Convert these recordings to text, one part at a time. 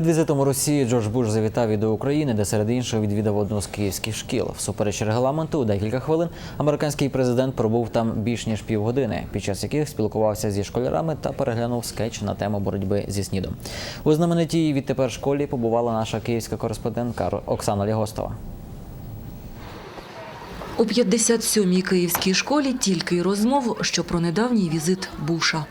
Перед візитом у Росії Джордж Буш завітав і до України, де серед іншого відвідав одну з київських шкіл. Всупереч регламенту, у декілька хвилин американський президент пробув там більш ніж півгодини, під час яких спілкувався зі школярами та переглянув скетч на тему боротьби зі снідом. У знаменитій відтепер школі побувала наша київська кореспондентка Оксана Лягостова. У 57-й київській школі тільки й розмов, що про недавній візит Буша.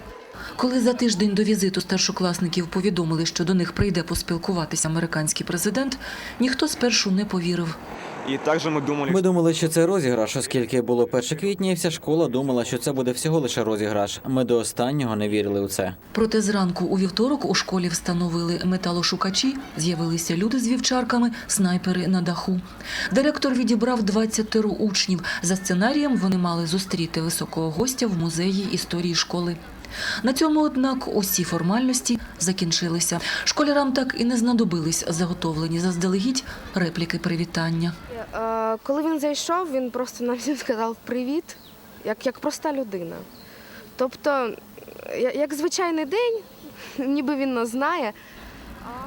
Коли за тиждень до візиту старшокласників повідомили, що до них прийде поспілкуватися американський президент, ніхто спершу не повірив. И также мы думали, Ми думали, що це розіграш, оскільки було 1 квітня, і вся школа думала, що це буде всього лише розіграш. Ми до останнього не вірили у це. Проте зранку у вівторок у школі встановили металошукачі, з'явилися люди з вівчарками, снайпери на даху. Директор відібрав 20 учнів. За сценарієм вони мали зустріти високого гостя в музеї історії школи. На цьому, однак, усі формальності закінчилися. Школярам так і не знадобились заготовлені заздалегідь репліки привітання. Е, Коли він зайшов, він просто нам всім сказав привіт, як, як проста людина. Тобто, як звичайний день, ніби він нас знає.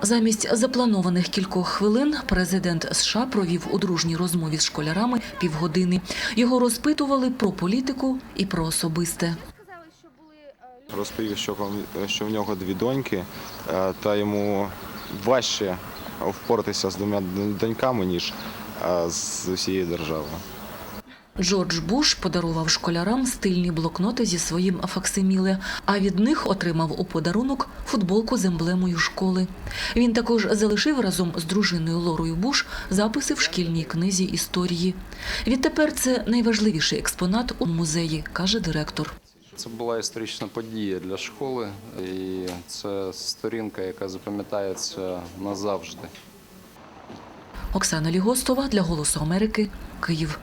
Замість запланованих кількох хвилин президент США провів у дружній розмові з школярами півгодини. Його розпитували про політику і про особисте. Розповів, що, в нього дві доньки, е, та йому важче впоратися з двома доньками, ніж е, з усією державою. Джордж Буш подарував школярам стильні блокноти зі своїм факсиміле, а від них отримав у подарунок футболку з емблемою школи. Він також залишив разом з дружиною Лорою Буш записи в шкільній книзі історії. Відтепер це найважливіший експонат у музеї, каже директор. Це була історична подія для школи, і це сторінка, яка запам'ятається назавжди. Оксана Лігостова для Голосу Америки, Київ.